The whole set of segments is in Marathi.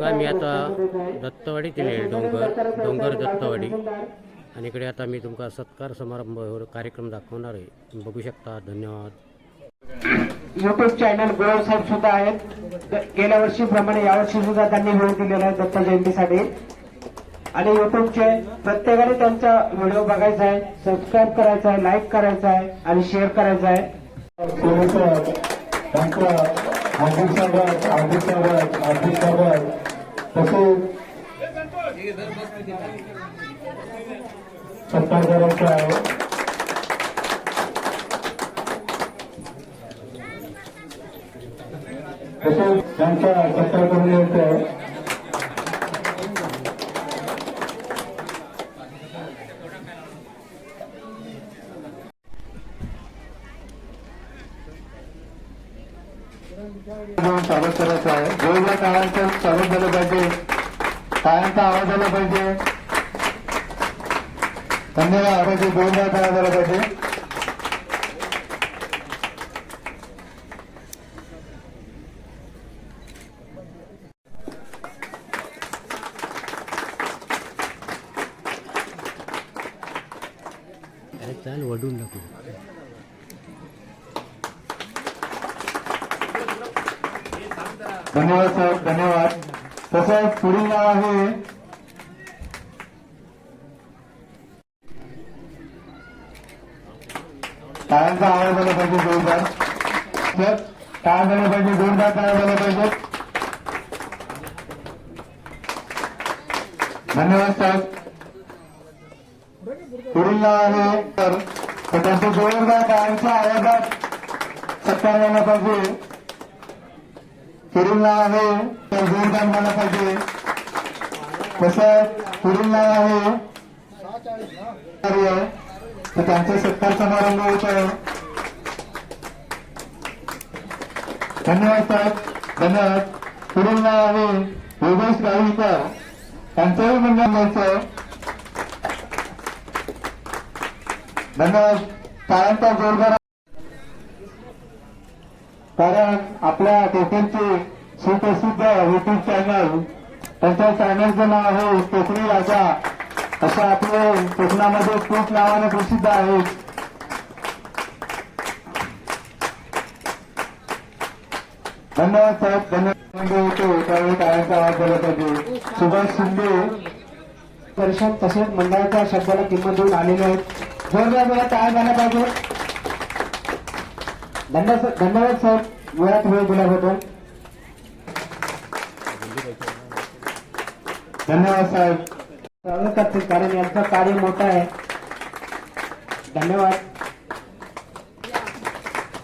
बघा मी आता दत्तवाडीतील आहे डोंगर डोंगर दत्तवाडी. आणि इकडे आता मी तुमका सत्कार समारंभावर कार्यक्रम दाखवणार आहे. तुम्ही बघू शकता धन्यवाद. युट्यूब चॅनल गुरव साहेब सुद्धा आहेत. गेल्या वर्षीप्रमाणे यावर्षी सुद्धा त्यांनी वेळ दिलेला आहे दत्त जयंतीसाठी. आणि युट्यूबचे प्रत्येकाने त्यांचा व्हिडिओ बघायचा आहे सबस्क्राईब करायचा आहे लाईक करायचा आहे आणि शेअर करायचा आहे. सोबत तसेच सत्कार आहे तसेच त्यांचा सत्कार करून घ्यायचा आहे घेऊन स्वागत करायचं आहे जोरला टाळ्यांचं स्वागत झालं पाहिजे टाळ्यांचा आवाज आला पाहिजे टाळा झाला पाहिजे. अरे चाल वडून टाकू. धन्यवाद साहेब. धन्यवाद. तसंच पुढील नाव आहे टाळ्यांचा आवाज झाला पाहिजे जोरदार. सर टाळ्या झाला पाहिजे जोरदार टाळ्या झाला पाहिजे. धन्यवाद साहेब पुढील आहे तर तर त्यांच्या जोरदार टाळ्यांच्या आवाजात सत्कार झाला पाहिजे. पुढीलला आहे तर जोरदार झाला पाहिजे. तसं पुढीलला आहे तर त्यांचा सत्कार समारंभ होत आहे. धन्यवाद साहेब. धन्यवाद. पुढील नाव आहे योगेश गावीकर त्यांचंही मंडळ घ्यायचं धन्यवाद. टाळ्यांचा जोरदार कारण आपल्या कोकणचे सुप्रसिद्ध युट्यूब चॅनल त्यांच्या चॅनलचं नाव आहे कोकणी राजा. असं आपले कोकणामध्ये खूप नावाने प्रसिद्ध आहेत धन्यवाद साहेब धन्यवाद म्हणजे होतो त्यावेळी टाळ्यांचा आवाज झाला पाहिजे. सुभाष शिंदे. परिषद तसेच मंडळाच्या शब्दाला किंमत देऊन आलेले आहेत. जोरदार मला टाळ झाला पाहिजे. धन्यवाद साहेब वेळात वेळ दिल्याबद्दल. धन्यवाद साहेब. स्वागत करतील कारण यांचं कार्य मोठं आहे. धन्यवाद.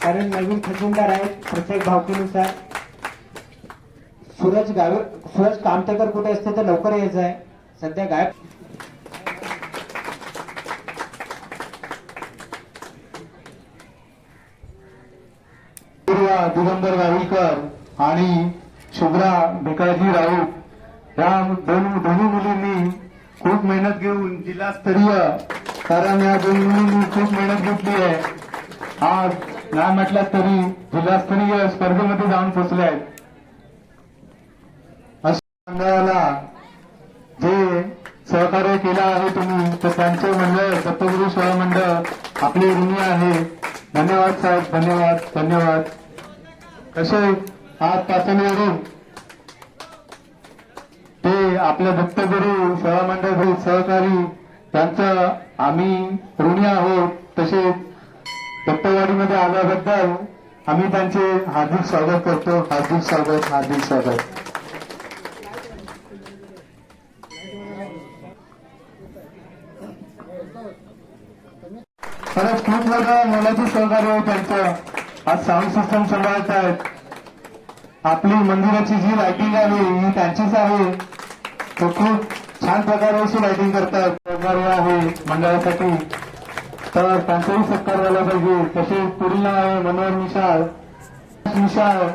कारण नवीन खजिनदार आहेत प्रत्येक भावकीनुसार. सूरज गावे सूरज कामतेकर कुठे असते तर लवकर यायचं आहे. सध्या गायब. पूर्वा दिगंबर गावीकर आणि शुभ्रा भिकाजी राऊत. या दोन दोन्ही मुलींनी खूप मेहनत घेऊन जिल्हास्तरीय कारण या दोन मुलींनी खूप मेहनत घेतली आहे. आज नाही म्हटलं तरी जिल्हास्तरीय स्पर्धेमध्ये जाऊन पोचले आहेत. अशा मंडळाला जे सहकार्य केलं आहे तुम्ही तर त्यांचे म्हणजे मंडळ दत्तगुरु सोळा मंडळ आपले ऋणी आहे. धन्यवाद साहेब धन्यवाद धन्यवाद. कसे आज पातळीवरून आपले आपल्या दत्तगुरु मंडळ सहकारी त्यांचं आम्ही ऋणी आहोत. तसेच दत्तवाडीमध्ये आल्याबद्दल आम्ही त्यांचे हार्दिक स्वागत करतो. हार्दिक स्वागत हार्दिक स्वागत. खरंच खूप मोठं मोलाची सहकार्य आहे त्यांचं. आज साऊंड सिस्टम सांभाळत आहेत आपली मंदिराची जी लाइटिंग आहे ही त्यांचीच आहे. तो खूप छान प्रकारे अशी लाइटिंग करतात. सहकार्य आहे मंडळासाठी. तर त्यांचाही सत्कार झाला पाहिजे. तसेच पुढील नाव आहे मनोहर मिशाळ मिशाळ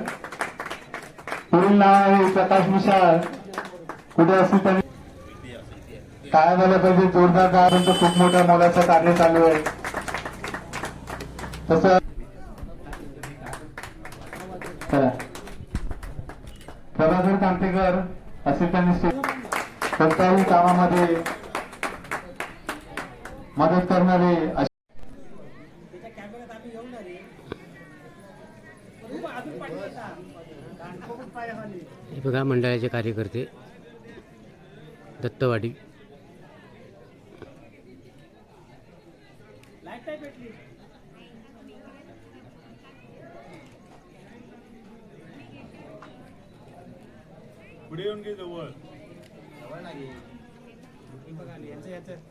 पुढील नाव आहे प्रकाश मिशाळ कुठे असतील त्यांनी काय झालं पाहिजे. जोरदार काय त्यांचं खूप मोठ्या मोलाचं कार्य चालू आहे. तस प्रभाकर कांतेकर असे त्यांनी मदत करणारे असे हे बघा मंडळाचे कार्यकर्ते दत्तवाडी. काय झालं पाहिजे जोरदार काय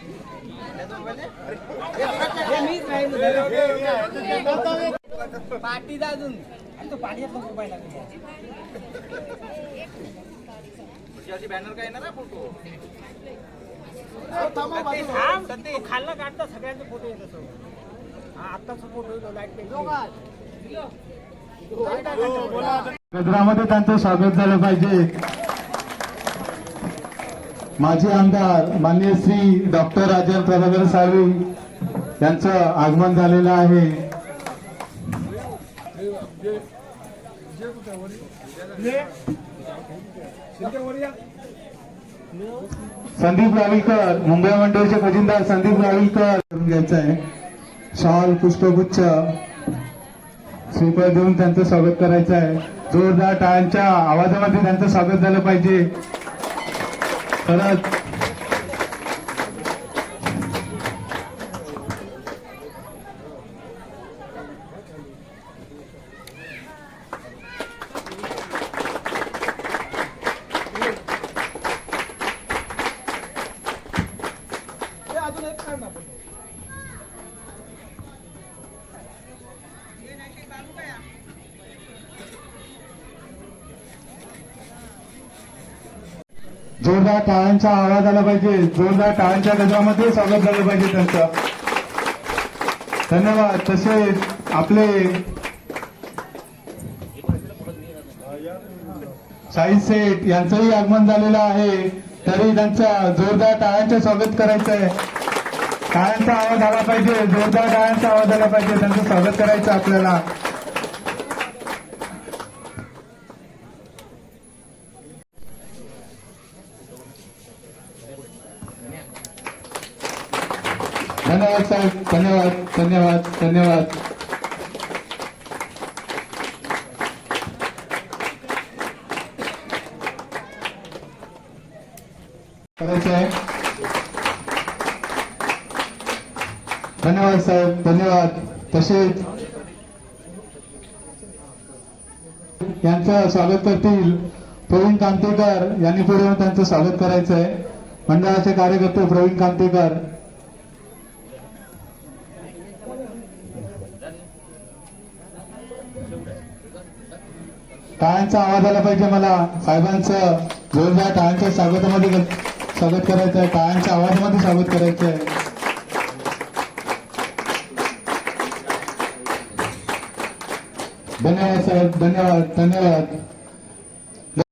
पाठी अजून. तो पाणी मोबाईल बॅनर काय येणार फोटो खाल्ला काढता सगळ्यांचे फोटो येत असो. हा आत्ताचा फोटो येतो लाइट गजरामध्ये त्यांचं स्वागत झालं पाहिजे. माजी आमदार मान्य श्री डॉक्टर राजन प्रभाकर साळवी यांचं आगमन झालेलं आहे. संदीप रावीकर मुंबई मंडळचे खजिनदार संदीप रावीकर करून घ्यायचं आहे शॉल पुष्पगुच्छ श्रीफळ देऊन त्यांचं स्वागत करायचं आहे जोरदार टाळ्यांच्या आवाजामध्ये त्यांचं स्वागत झालं पाहिजे. परत जोरदार टाळ्यांचा आवाज आला पाहिजे. जोरदार टाळ्यांच्या गजरामध्ये स्वागत झालं पाहिजे त्यांचं. धन्यवाद. तसेच आपले साई सेठ यांचंही आगमन झालेलं आहे. तरी त्यांचं जोरदार टाळ्यांचं स्वागत करायचं आहे टाळ्यांचा आवाज आला पाहिजे. जोरदार टाळ्यांचा आवाज आला पाहिजे. त्यांचं स्वागत करायचं आपल्याला. धन्यवाद साहेब धन्यवाद धन्यवाद धन्यवाद. करायचं आहे धन्यवाद साहेब धन्यवाद. तसेच यांचं स्वागत करतील प्रवीण कांतेकर यांनी पुढे त्यांचं स्वागत करायचं आहे मंडळाचे कार्यकर्ते प्रवीण कांतेकर टाळ्यांचा आवाज आला पाहिजे मला. साहेबांचं जोरदार टाळ्यांच्या स्वागतामध्ये स्वागत करायचं आहे टाळ्यांच्या आवाजामध्ये स्वागत करायचं आहे धन्यवाद साहेब. धन्यवाद. धन्यवाद.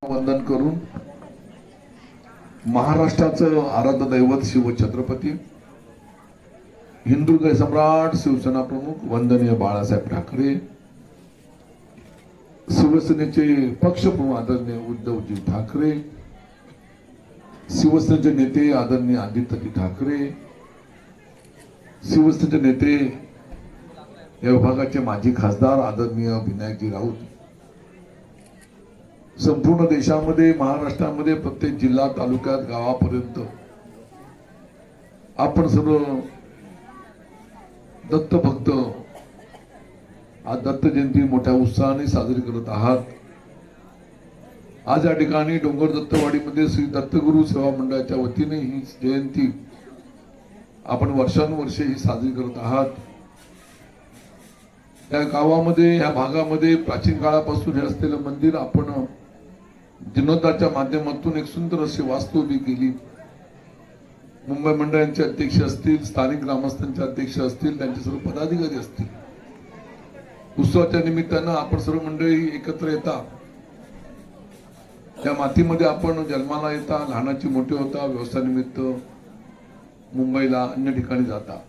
वंदन करून महाराष्ट्राचं आराध्य दैवत शिवछत्रपती हिंदू सम्राट शिवसेना प्रमुख वंदनीय बाळासाहेब ठाकरे शिवसेनेचे पक्षप्रमुख आदरणीय उद्धवजी ठाकरे शिवसेनेचे नेते आदरणीय आदित्यजी ठाकरे शिवसेनेचे नेते या विभागाचे माजी खासदार आदरणीय विनायकजी राऊत. संपूर्ण देशामध्ये महाराष्ट्रामध्ये प्रत्येक जिल्हा तालुक्यात गावापर्यंत आपण सर्व दत्त भक्त आज दत्त जयंती मोठ्या उत्साहाने साजरी करत आहात. आज या ठिकाणी डोंगर दत्तवाडीमध्ये श्री दत्तगुरु सेवा मंडळाच्या वतीने ही जयंती आपण वर्षानुवर्षे ही साजरी करत आहात. या गावामध्ये या भागामध्ये प्राचीन काळापासून हे असलेलं मंदिर आपण जिनोदाच्या माध्यमातून एक सुंदर अशी वास्तू उभी केली. मुंबई मंडळांचे अध्यक्ष असतील स्थानिक ग्रामस्थांचे अध्यक्ष असतील त्यांचे सर्व पदाधिकारी असतील. उत्सवाच्या निमित्तानं आपण सर्व मंडळी एकत्र येता. त्या मातीमध्ये आपण जन्माला येता लहानाची मोठी होता व्यवसायानिमित्त मुंबईला अन्य ठिकाणी जाता.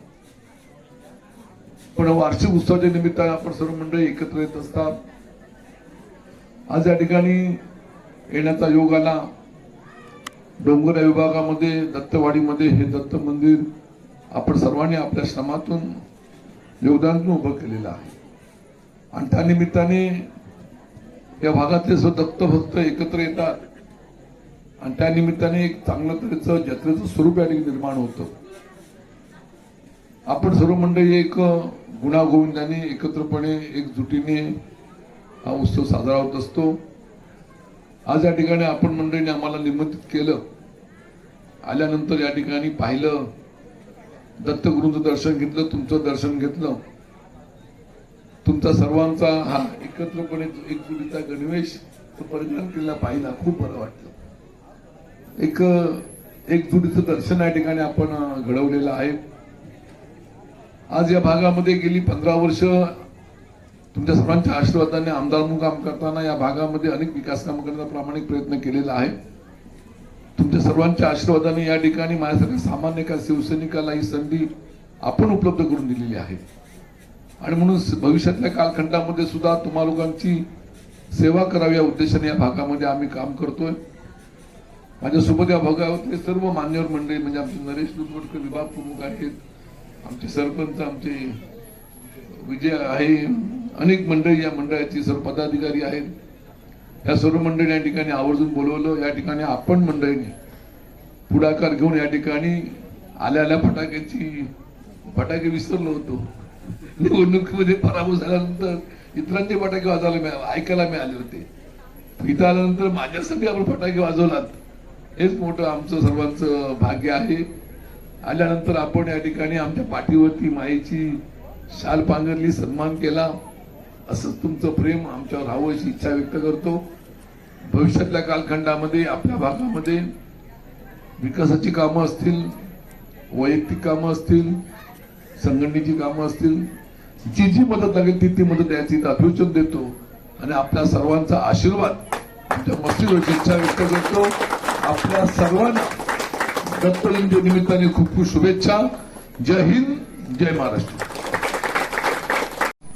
पण वार्षिक उत्सवाच्या निमित्ताने आपण सर्व मंडळी एकत्र येत असतात. आज या ठिकाणी येण्याचा योग आला. डोंगर विभागामध्ये दत्तवाडीमध्ये हे दत्त मंदिर आपण सर्वांनी आपल्या श्रमातून योगदान उभं केलेलं आहे. आणि त्या निमित्ताने या भागातले सर्व दत्त भक्त एकत्र येतात. आणि त्या निमित्ताने एक चांगलं तऱ्हेचं जत्रेचं स्वरूप या ठिकाणी निर्माण होतं. आपण सर्व मंडळी एक गुणागोविंदाने एकत्रपणे एकजुटीने हा उत्सव साजरा होत असतो. आज या ठिकाणी आपण मंडळीने आम्हाला निमंत्रित केलं. आल्यानंतर या ठिकाणी पाहिलं दत्तगुरूंचं दर्शन घेतलं तुमचं दर्शन घेतलं. तुमचा सर्वांचा हा एकत्रपणे एकजुटीचा गणवेश परिधान केलेला पाहिला खूप बरं वाटलं. एक एकजुटीचं दर्शन या ठिकाणी आपण घडवलेलं आहे. आज या भागामध्ये गेली पंधरा वर्ष तुमच्या सर्वांच्या आशीर्वादाने आमदार म्हणून काम करताना या भागामध्ये अनेक विकास कामं करण्याचा प्रामाणिक प्रयत्न केलेला आहे. तुमच्या सर्वांच्या आशीर्वादाने या ठिकाणी माझ्यासारख्या सामान्य एका शिवसैनिकाला ही संधी आपण उपलब्ध करून दिलेली आहे. आणि म्हणून भविष्यातल्या कालखंडामध्ये सुद्धा तुम्हा लोकांची सेवा करावी या उद्देशाने या भागामध्ये आम्ही काम करतोय. माझ्यासोबत या भागातले सर्व मान्यवर मंडळी म्हणजे आमचे नरेश लुटवडकर विभाग प्रमुख आहेत आमचे सरपंच आमचे विजय आहे अनेक मंडळी या मंडळाची सर्व पदाधिकारी आहेत. या सर्व मंडळी या ठिकाणी आवर्जून बोलवलं. या ठिकाणी आपण मंडळीने पुढाकार घेऊन या ठिकाणी आल्या आल्या फटाक्याची फटाके विसरलो होतो. निवडणुकीमध्ये पराभव झाल्यानंतर इतरांचे फटाके वाजवायला मिळाले ऐकायला मिळाले होते. इथं आल्यानंतर माझ्यासाठी आपण फटाके वाजवलात. हेच मोठं आमचं सर्वांचं भाग्य आहे. आल्यानंतर आपण या ठिकाणी आमच्या पाठीवरती मायेची शाल पांघरली सन्मान केला. असंच तुमचं प्रेम आमच्यावर राहावं अशी इच्छा व्यक्त करतो. भविष्यातल्या कालखंडामध्ये आपल्या भागामध्ये विकासाची कामं असतील वैयक्तिक कामं असतील संघटनेची कामं असतील जी जी मदत लागेल ती ती मदत द्यायची. अभिवचन देतो. आणि आपल्या सर्वांचा आशीर्वाद. आमच्या मस्जिद इच्छा व्यक्त करतो. आपल्या सर्वांना दत्तजयंती निमित्ताने खूप खूप शुभेच्छा. जय हिंद जय महाराष्ट्र.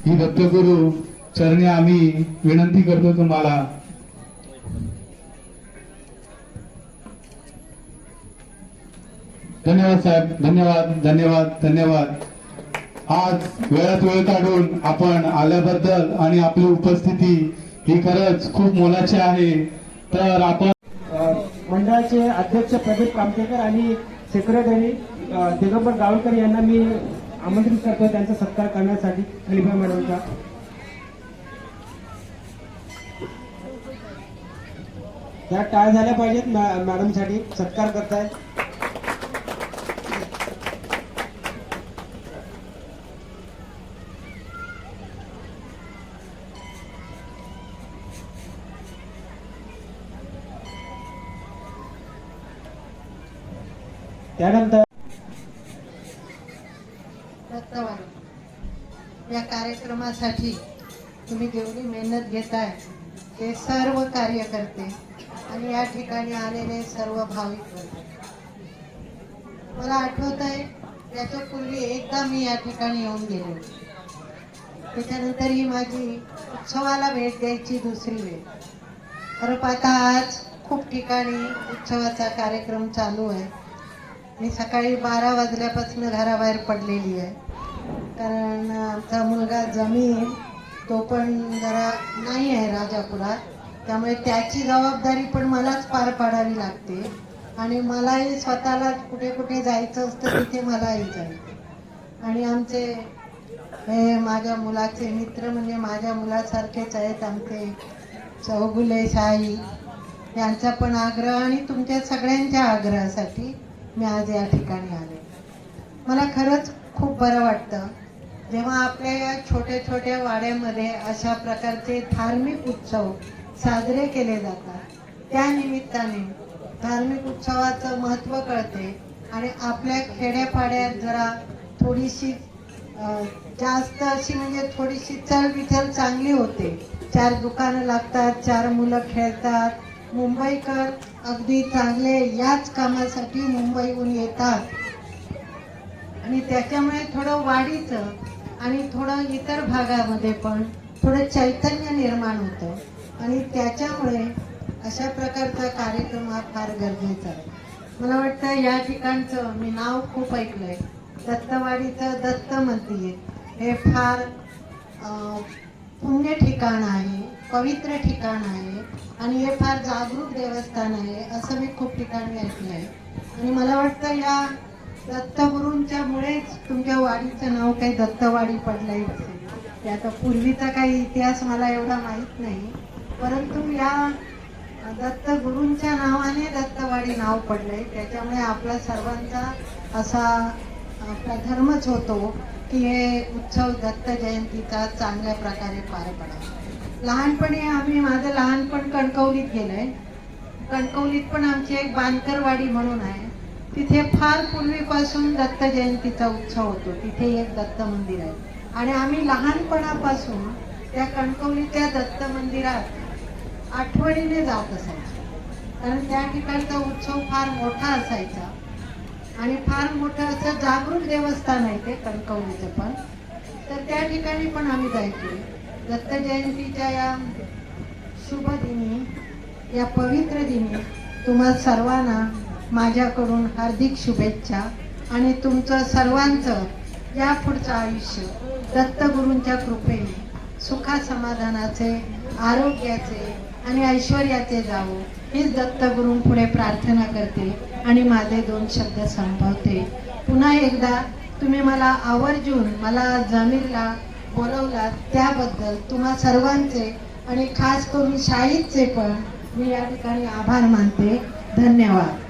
ही दत्तगुरु चरणी आम्ही विनंती करतो तुम्हाला. धन्यवाद साहेब. धन्यवाद धन्यवाद धन्यवाद. आज वेळात वेळ काढून आपण आल्याबद्दल आणि आपली उपस्थिती ही खरंच खूप मोलाची आहे. तर आपण मंडळाचे अध्यक्ष प्रदीप कामतेकर आणि सेक्रेटरी दिगंबर गावकर यांना मी आमंत्रित करतो त्यांचा सत्कार करण्यासाठी. खलिफा मॅडमचा. त्या टाळ झाल्या पाहिजेत मॅडमसाठी सत्कार करतायत त्यानंतर या कार्यक्रमासाठी तुम्ही जेवढी मेहनत घेताय ते सर्व कार्यकर्ते आणि या ठिकाणी आलेले सर्व भाविक मला आठवत आहे त्याच्यापूर्वी एकदा मी या ठिकाणी येऊन गेले त्याच्यानंतर ही माझी उत्सवाला भेट द्यायची दुसरी वेळ. खरं पाहता आज खूप ठिकाणी उत्सवाचा कार्यक्रम चालू आहे. मी सकाळी बारा वाजल्यापासून घराबाहेर पडलेली आहे. कारण आमचा मुलगा जमीन तो पण जरा नाही आहे राजापुरात. त्यामुळे त्याची जबाबदारी पण मलाच पार पाडावी लागते. आणि मलाही स्वतःला कुठे कुठे जायचं असतं तिथे मलाही जायचं. आणि आमचे हे माझ्या मुलाचे मित्र म्हणजे माझ्या मुलासारखेच आहेत आमचे चौगुले शाही. यांचा पण आग्रह आणि तुमच्या सगळ्यांच्या आग्रहासाठी मी आज या ठिकाणी आले. मला खरंच खूप बरं वाटतं जेव्हा आपल्या या छोट्या छोट्या वाड्यामध्ये अशा प्रकारचे धार्मिक उत्सव साजरे केले जातात. त्या निमित्ताने धार्मिक उत्सवाचं महत्त्व कळते आणि आपल्या खेड्यापाड्यात जरा थोडीशी जास्त अशी म्हणजे थोडीशी चलबिचल चांगली होते. चार दुकानं लागतात चार मुलं खेळतात मुंबईकर अगदी चांगले याच कामासाठी मुंबईहून येतात. आणि त्याच्यामुळे थोडं वाढीचं आणि थोडं इतर भागामध्ये पण थोडं चैतन्य निर्माण होतं. आणि त्याच्यामुळे अशा प्रकारचा कार्यक्रम हा फार गरजेचा आहे. मला वाटतं या ठिकाणचं मी नाव खूप ऐकलं आहे दत्तवाडीचं दत्त मंदिर हे फार पुण्य ठिकाण आहे. पवित्र ठिकाण आहे आणि हे फार जागरूक देवस्थान आहे असं मी खूप ठिकाणी ऐकलं आहे आणि मला वाटतं या दत्तगुरूंच्या मुळेच तुमच्या वाडीचं नाव काही दत्तवाडी पडलंय. आहे आता पूर्वीचा काही इतिहास मला एवढा माहीत नाही. परंतु या दत्तगुरूंच्या नावाने दत्तवाडी नाव पडलंय. त्याच्यामुळे आपला सर्वांचा असा आपला धर्मच होतो की हे उत्सव दत्त जयंतीचा चांगल्या प्रकारे पार पडावा. लहानपणी आम्ही माझं लहानपण कणकवलीत गेलंय. कणकवलीत पण आमची एक बांधकरवाडी म्हणून आहे. तिथे फार पूर्वीपासून दत्त जयंतीचा उत्सव होतो. तिथे एक दत्त मंदिर आहे. आणि आम्ही लहानपणापासून त्या कणकवलीच्या दत्त मंदिरात आठवणीने जात असायचो. कारण त्या ठिकाणचा उत्सव फार मोठा असायचा. आणि फार मोठं असं जागरूक देवस्थान आहे ते कणकवलीचं पण. तर त्या ठिकाणी पण आम्ही जायचो. दत्त जयंतीच्या या शुभ दिनी या पवित्र दिनी तुम्हा सर्वांना माझ्याकडून हार्दिक शुभेच्छा आणि तुमचं सर्वांचं या पुढचं आयुष्य दत्तगुरूंच्या कृपेने सुखा समाधानाचे आरोग्याचे आणि ऐश्वर्याचे जावो हीच दत्तगुरूंपुढे प्रार्थना करते आणि माझे दोन शब्द संपवते. पुन्हा एकदा तुम्ही मला आवर्जून मला जमीरला बोलवलात त्याबद्दल तुम्हा सर्वांचे आणि खास करून शाहीदचे पण मी या ठिकाणी आभार मानते. धन्यवाद.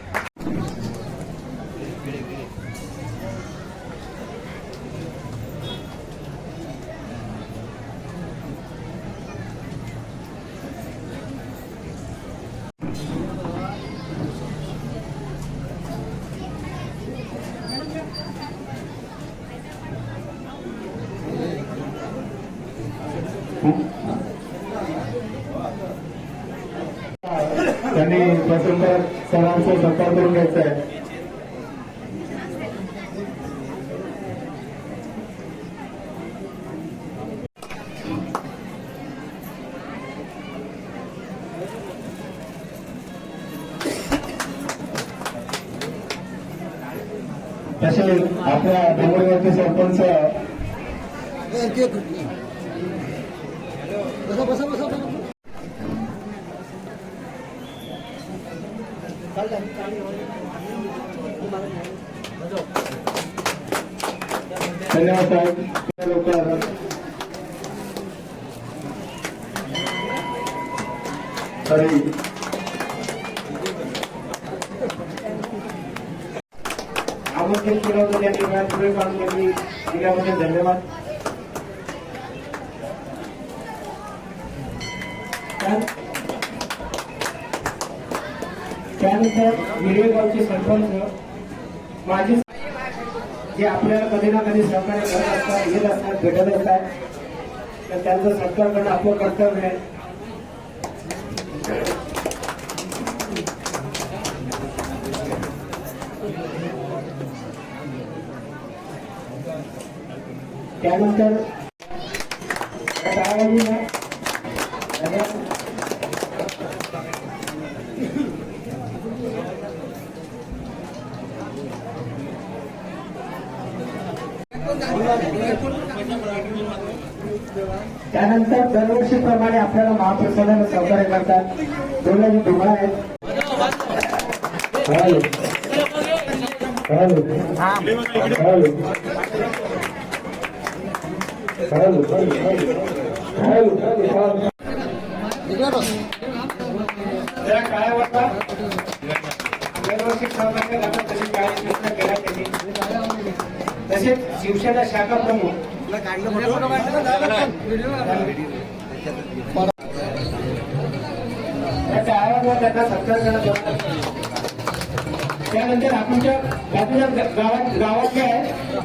तसे आपल्या डोंगरवरचे सरपंच धन्यवाद साहेब. आमंत्रित केलं होतं त्यांनी वेळात वेळ काढून त्यांनी दिल्याबद्दल धन्यवाद. त्या- त्यानंतर विडवेगावचे सरपंच माझे जे आपल्याला कधी ना कधी सहकार्य करत असतात येत असतात भेटत असतात तर त्यांचं सत्कार करणं आपलं कर्तव्य आहे. त्यानंतर. त्यानंतर दरवर्षीप्रमाणे आपल्याला महाप्रसादाला सहकार्य करतात. दोघांची धुमाळ आहेत. केला त्यांनी तसेच शिवसेना शाखा प्रमुख त्या टाळ्यांवर त्यांना सत्कार करत होता त्यानंतर आपल्या गावात गावातले आहे